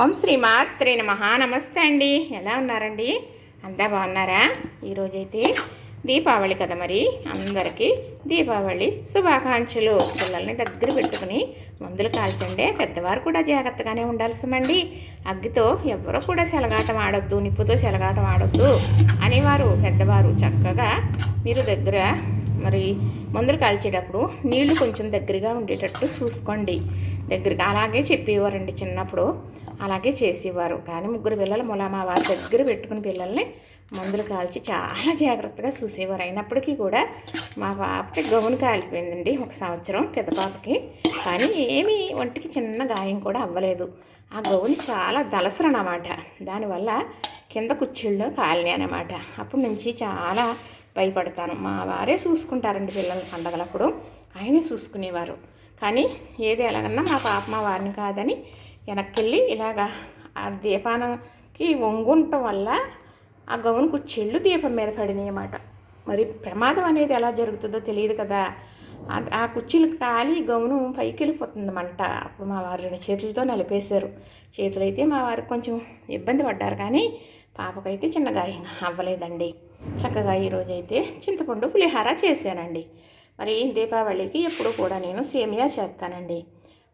ఓం శ్రీ మాత్రే నమః. నమస్తే అండి. ఎలా ఉన్నారండి? అంతా బాగున్నారా? ఈరోజైతే దీపావళి కదా మరి. అందరికీ దీపావళి శుభాకాంక్షలు. పిల్లల్ని దగ్గర పెట్టుకుని మందులు కాల్చండి పెద్దవారు కూడా జాగ్రత్తగానే ఉండాల్సిమండి అగ్గితో ఎవరు కూడా సెలగాటం ఆడొద్దు నిప్పుతో సెలగాటం ఆడొద్దు అనేవారు పెద్దవారు చక్కగా మీరు దగ్గర మరి మందులు కాల్చేటప్పుడు నీళ్ళు కొంచెం దగ్గరగా ఉండేటట్టు చూసుకోండి. దగ్గరగా అలాగే చెప్పేవారండి చిన్నప్పుడు. అలాగే చేసేవారు. కానీ ముగ్గురు పిల్లలు మొలామా వారి దగ్గర పెట్టుకుని పిల్లల్ని మందులు కాల్చి చాలా జాగ్రత్తగా చూసేవారు. అయినప్పటికీ కూడా మా పాపకి గౌను కాలిపోయిందండి ఒక సంవత్సరం పెద్ద పాపకి. కానీ ఏమీ ఒంటికి చిన్న గాయం కూడా అవ్వలేదు. ఆ గౌను చాలా దలసరు అన్నమాట దానివల్ల కింద కుర్చీల్లో కాలినే అనమాట అప్పటి నుంచి చాలా భయపడతాను. మా వారే చూసుకుంటారండి పిల్లల పండగలప్పుడు. ఆయనే చూసుకునేవారు. కానీ ఏది ఎలాగన్నా మా పాప మా వారిని కాదని వెనక్కి వెళ్ళి ఇలాగా ఆ దీపానికి వంగుంటం వల్ల ఆ గౌను కుర్చీళ్ళు దీపం మీద పడినాయి అన్నమాట. మరి ప్రమాదం అనేది ఎలా జరుగుతుందో తెలియదు కదా. ఆ- కుర్చీలు కాలి గౌను పైకి వెళ్ళిపోతుంది మంట అప్పుడు మా వారు రెండు చేతులతో నలిపేశారు. చేతులు అయితే మా వారికి కొంచెం ఇబ్బంది పడ్డారు కానీ పాపకైతే చిన్న గాయం అవ్వలేదండి. చక్కగా ఈరోజు అయితే చింతపండు పులిహార చేశానండి. మరి దీపావళికి ఎప్పుడు కూడా నేను సేమియా చేస్తానండి.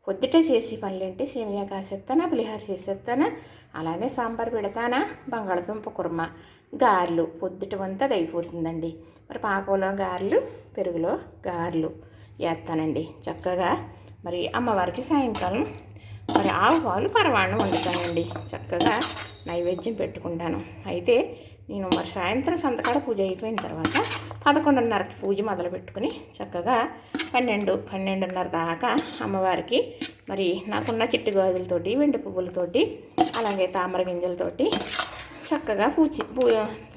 పొద్దుట చేసి పనులేంటి సేమియా కాసేస్తానా పులిహార చేసేస్తానా అలానే సాంబార్ పెడతానా బంగాళదుంప కుర్మ గారెలు. పొద్దుట అంతా అది అయిపోతుందండి. మరి పాకంలో గారెలు పెరుగులో గారెలు వేస్తానండి చక్కగా మరి అమ్మవారికి సాయంకాలం మరి ఆవు పాలు పరమాణం వండుతానండి. చక్కగా నైవేద్యం పెట్టుకుంటాను. అయితే నేను మరి సాయంత్రం సంతకాడ పూజ అయిపోయిన తర్వాత పదకొండున్నరకి పూజ మొదలు పెట్టుకుని చక్కగా పన్నెండు పన్నెండున్నర దాకా అమ్మవారికి మరి నాకున్న చిట్టు గాజులతోటి వెండి పువ్వులతోటి అలాగే తామర గింజలతోటి చక్కగా పూజ పూ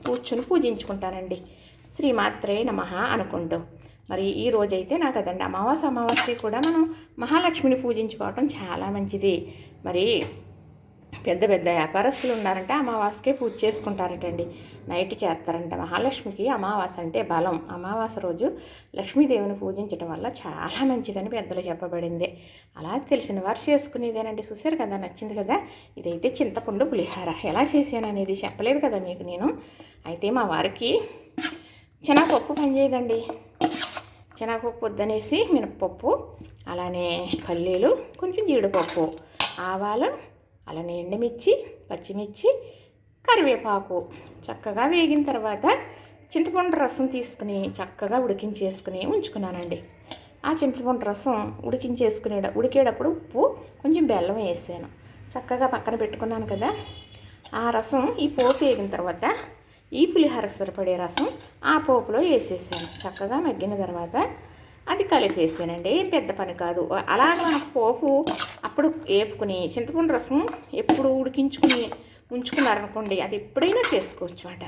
కూర్చుని పూజించుకుంటానండి. శ్రీమాత్రే నమః అనుకుంటూ. మరి ఈ రోజైతే నాకు అదండి అమావాస్య అమావాస్య కూడా మనం మహాలక్ష్మిని పూజించుకోవటం చాలా మంచిది. మరి పెద్ద పెద్ద వ్యాపారస్తులు ఉన్నారంటే అమావాస్యకే పూజ చేసుకుంటారటండి. నైట్ చేస్తారంట. మహాలక్ష్మికి అమావాస్య అంటే బలం. అమావాస్య రోజు లక్ష్మీదేవిని పూజించడం వల్ల చాలా మంచిదని పెద్దలు చెప్పబడింది. అలా తెలిసిన వారు చేసుకునేదేనండి. చూసారు కదా నచ్చింది కదా. ఇదైతే చింతపండు పులిహార. ఎలా చేశాను అనేది చెప్పలేదు కదా మీకు నేను. అయితే మా వారికి శనగపప్పు పనిచేయదండి. శనగపప్పు వద్దనేసి మినపప్పు అలానే పల్లీలు కొంచెం జీడిపప్పు ఆవాలు అలానే ఎండుమిర్చి పచ్చిమిర్చి కరివేపాకు చక్కగా వేగిన తర్వాత చింతపండు రసం తీసుకుని చక్కగా ఉడికించేసుకుని ఉంచుకున్నానండి. ఆ చింతపండు రసం ఉడికించేసుకునే ఉడికేటప్పుడు ఉప్పు కొంచెం బెల్లం వేసాను. చక్కగా పక్కన పెట్టుకున్నాను కదా. ఆ రసం ఈ పోపు వేగిన తర్వాత ఈ పులిహోర సరిపడే రసం ఆ పోపులో వేసేసాను. చక్కగా మగ్గిన తర్వాత అది కలిపేసానండి ఏం పెద్ద పని కాదు. అలాగే మనకు పోపు అప్పుడు వేపుకుని చింతపండు రసం ఎప్పుడు ఉడికించుకుని ఉంచుకున్నారనుకోండి అది ఎప్పుడైనా చేసుకోవచ్చు అట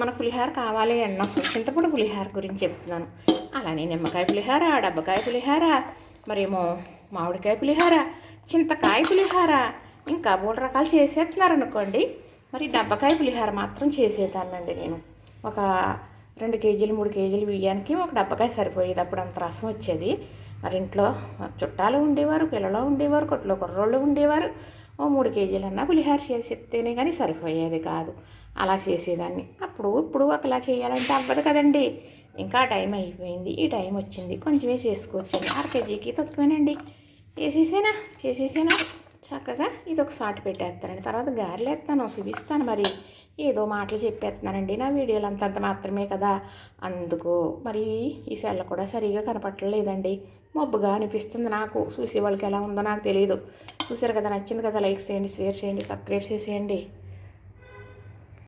మన పులిహార కావాలి అన్నప్పుడు చింతపండు పులిహార గురించి చెప్తున్నాను. అలానే నిమ్మకాయ పులిహార డబ్బకాయ పులిహార మరేమో మామిడికాయ పులిహార చింతకాయ పులిహార ఇంకా మూడు రకాలు చేసేస్తున్నారు అనుకోండి మరి డబ్బకాయ పులిహార మాత్రం చేసేదాన్నండి నేను. ఒక రెండు కేజీలు మూడు కేజీలు బియ్యానికి ఒక డబ్బకాయ సరిపోయేది. అప్పుడు అంత రసం వచ్చేది. మరి ఇంట్లో చుట్టాలు ఉండేవారు పిల్లలు ఉండేవారు కొట్లో కుర్రోళ్ళు ఉండేవారు. ఓ మూడు కేజీలన్నా పులిహార చేసేస్తేనే కానీ సరిపోయేది కాదు. అలా చేసేదాన్ని. అప్పుడు ఇప్పుడు ఒకలా చేయాలంటే అవ్వదు కదండి. ఇంకా టైం అయిపోయింది. ఈ టైం వచ్చింది. కొంచెమే చేసుకోవచ్చండి. అర కేజీకి తక్కువేనండి. చేసేసేనా? చేసేసేనా? చక్కగా ఇది ఒక సాటు పెట్టేస్తానండి. తర్వాత గారెలు వేస్తాను చూపిస్తాను మరి. ఏదో మాటలు చెప్పేస్తున్నానండి నా వీడియోలు అంతంత మాత్రమే కదా. అందుకు మరి ఈ సెల్ల కూడా సరిగా కనపట్టలేదండి. మబ్బుగా అనిపిస్తుంది నాకు. చూసే వాళ్ళకి ఎలా ఉందో నాకు తెలియదు చూసారు కదా నచ్చింది కదా లైక్ చేయండి షేర్ చేయండి సబ్స్క్రైబ్ చేసేయండి.